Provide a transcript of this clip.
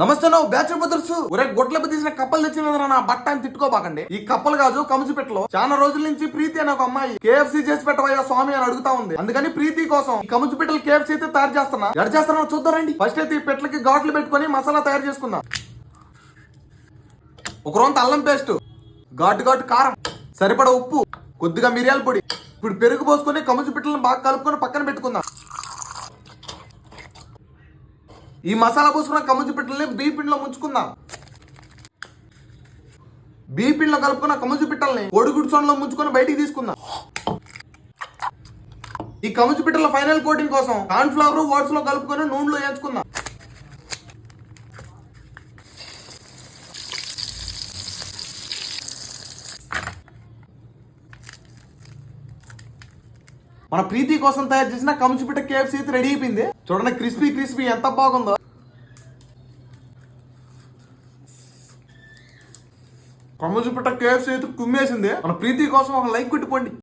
నమస్తే నువ్వు బ్యాచర్ బ్రదర్స్. ఒరే గొడ్ల తీసిన కప్పలు తెచ్చిన నా బట్ట అని తిట్టుకోబాకండి. ఈ కప్పలు కాదు కముజుపెట్టలో చాలా రోజుల నుంచి ప్రీతి అనే ఒక అమ్మాయి కేఎఫ్సీ చేసి పెట్టవయ్యా స్వామి అని అడుగుతా ఉంది. అందుకని ప్రీతి కోసం ఈ కముజుపెట్టలు కేఎఫ్సీ అయితే తయారు చేస్తున్నా. ఎడ చేస్తానో చూద్దారండి ఫస్ట్ అయితే ఈ పెట్లకి ఘాట్లు పెట్టుకొని మసాలా తయారు చేసుకుందాం. ఒక రొంత అల్లం పేస్ట్. ఘాటు ఘాటు కారం. సరిపడ ఉప్పు. కొద్దిగా మిరియాల పొడి. ఇప్పుడు పెరుగు పోసుకొని కముజు పిట్టలను బాగా కలుపుకొని పక్కన పెట్టుకుందాం. ఈ మసాలా పోసుకున్న కముజు పిట్టల్ని బీ పిండిలో ముంచుకుందాం. బీ పిండిలో కలుపుకున్న కముజు పిట్టల్ని ఒడిగుడ్సోన్లో ముంచుకొని బయటికి తీసుకుందాం. ఈ కముజు పిట్టల ఫైనల్ కోటింగ్ కోసం కార్న్ ఫ్లవర్ ఓట్స్లో కలుపుకొని నూనెలో వేయించుకుందాం. మన ప్రీతి కోసం తయారు చేసిన కంచుపిట్ట కేఎఫ్సీ అయితే రెడీ అయిపోయింది. చూడండి క్రిస్పీ క్రిస్పీ ఎంత బాగుందో. కమ్ముజుపిట్ట కేఎఫ్సీ అయితే కుమ్మేసింది. మన ప్రీతి కోసం ఒక లైక్ కొట్టుకోండి